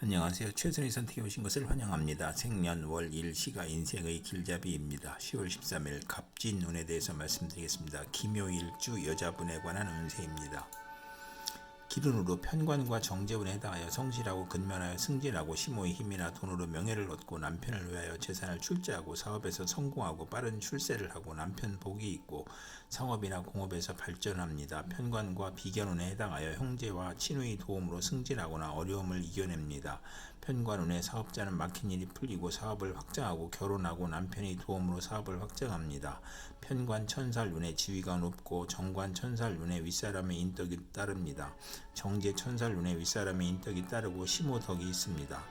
안녕하세요. 최선의 선택해 오신 것을 환영합니다. 생년월 일시가 인생의 길잡이입니다. 10월 13일 갑진운에 대해서 말씀드리겠습니다. 김요일주 여자분에 관한 운세입니다. 기운으로 편관과 정제운에 해당하여 성실하고 근면하여 승진하고 심호의 힘이나 돈으로 명예를 얻고 남편을 위하여 재산을 출자하고 사업에서 성공하고 빠른 출세를 하고 남편 복이 있고 상업이나 공업에서 발전합니다. 편관과 비견운에 해당하여 형제와 친우의 도움으로 승진하거나 어려움을 이겨냅니다. 편관운에 사업자는 막힌 일이 풀리고 사업을 확장하고 결혼하고 남편의 도움으로 사업을 확장합니다. 편관 천살운에 지위가 높고 정관 천살운에 윗사람의 인덕이 따릅니다. 정제 천살운에 윗사람의 인덕이 따르고 심호덕이 있습니다.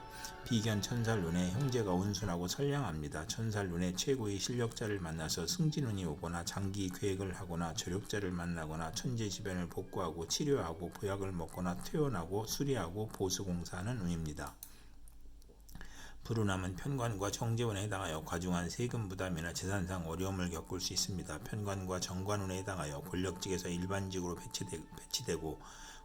비견 천살운에 형제가 온순하고 선량합니다. 천살운에 최고의 실력자를 만나서 승진운이 오거나 장기 계획을 하거나 조력자를 만나거나 천재지변을 복구하고 치료하고 보약을 먹거나 퇴원하고 수리하고 보수공사하는 운입니다. 불운함은 편관과 정제운에 해당하여 과중한 세금 부담이나 재산상 어려움을 겪을 수 있습니다. 편관과 정관운에 해당하여 권력직에서 일반직으로 배치되, 배치되고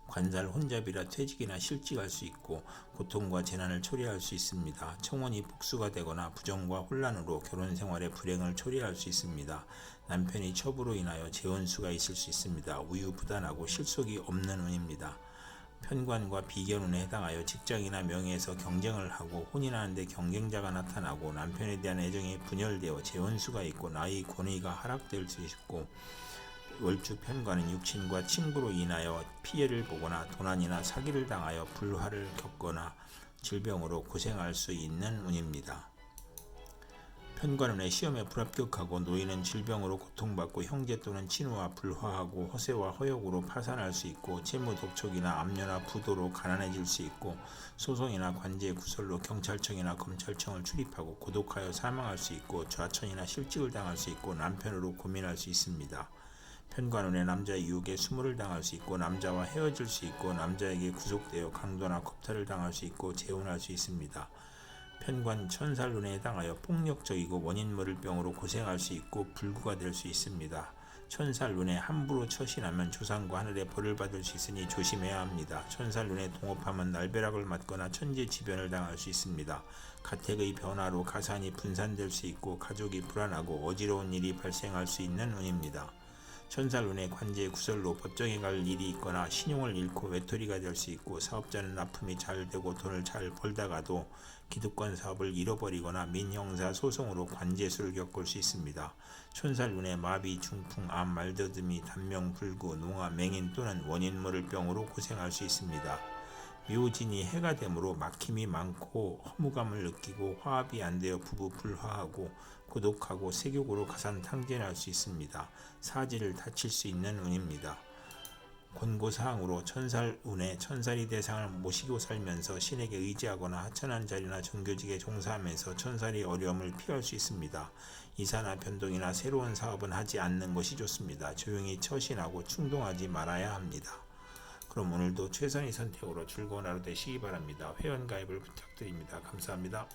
관살 혼잡이라 퇴직이나 실직할 수 있고 고통과 재난을 초래할 수 있습니다. 청원이 복수가 되거나 부정과 혼란으로 결혼 생활에 불행을 초래할 수 있습니다. 남편이 첩으로 인하여 재혼수가 있을 수 있습니다. 우유부단하고 실속이 없는 운입니다. 편관과 비견운에 해당하여 직장이나 명예에서 경쟁을 하고 혼인하는데 경쟁자가 나타나고 남편에 대한 애정이 분열되어 재혼수가 있고 나의 권위가 하락될 수 있고 월주 편관은 육친과 친구로 인하여 피해를 보거나 도난이나 사기를 당하여 불화를 겪거나 질병으로 고생할 수 있는 운입니다. 편관운의 시험에 불합격하고 노인은 질병으로 고통받고 형제 또는 친우와 불화하고 허세와 허욕으로 파산할 수 있고 채무 독촉이나 압류나 부도로 가난해질 수 있고 소송이나 관제 구설로 경찰청이나 검찰청을 출입하고 고독하여 사망할 수 있고 좌천이나 실직을 당할 수 있고 남편으로 고민할 수 있습니다. 편관운의 남자 유혹에 수모를 당할 수 있고 남자와 헤어질 수 있고 남자에게 구속되어 강도나 겁탈을 당할 수 있고 재혼할 수 있습니다. 편관 천살운에 해당하여 폭력적이고 원인 모를 병으로 고생할 수 있고 불구가 될 수 있습니다. 천살운에 함부로 처신하면 조상과 하늘에 벌을 받을 수 있으니 조심해야 합니다. 천살운에 동업하면 날벼락을 맞거나 천재지변을 당할 수 있습니다. 가택의 변화로 가산이 분산될 수 있고 가족이 불안하고 어지러운 일이 발생할 수 있는 운입니다. 천살운의 관제 구설로 법정에 갈 일이 있거나 신용을 잃고 외톨이가 될 수 있고 사업자는 납품이 잘 되고 돈을 잘 벌다가도 기득권 사업을 잃어버리거나 민형사 소송으로 관제수를 겪을 수 있습니다. 천살운의 마비, 중풍, 암, 말더듬이, 단명, 불구, 농화, 맹인 또는 원인 모를 병으로 고생할 수 있습니다. 묘진이 해가 되므로 막힘이 많고 허무감을 느끼고 화합이 안 되어 부부 불화하고 고독하고 세욕으로 가산 탕진할 수 있습니다. 사지를 다칠 수 있는 운입니다. 권고사항으로 천살 운에 천살이 대상을 모시고 살면서 신에게 의지하거나 하천한 자리나 정교직에 종사하면서 천살이 어려움을 피할 수 있습니다. 이사나 변동이나 새로운 사업은 하지 않는 것이 좋습니다. 조용히 처신하고 충동하지 말아야 합니다. 그럼 오늘도 최선의 선택으로 즐거운 하루 되시기 바랍니다. 회원 가입을 부탁드립니다. 감사합니다.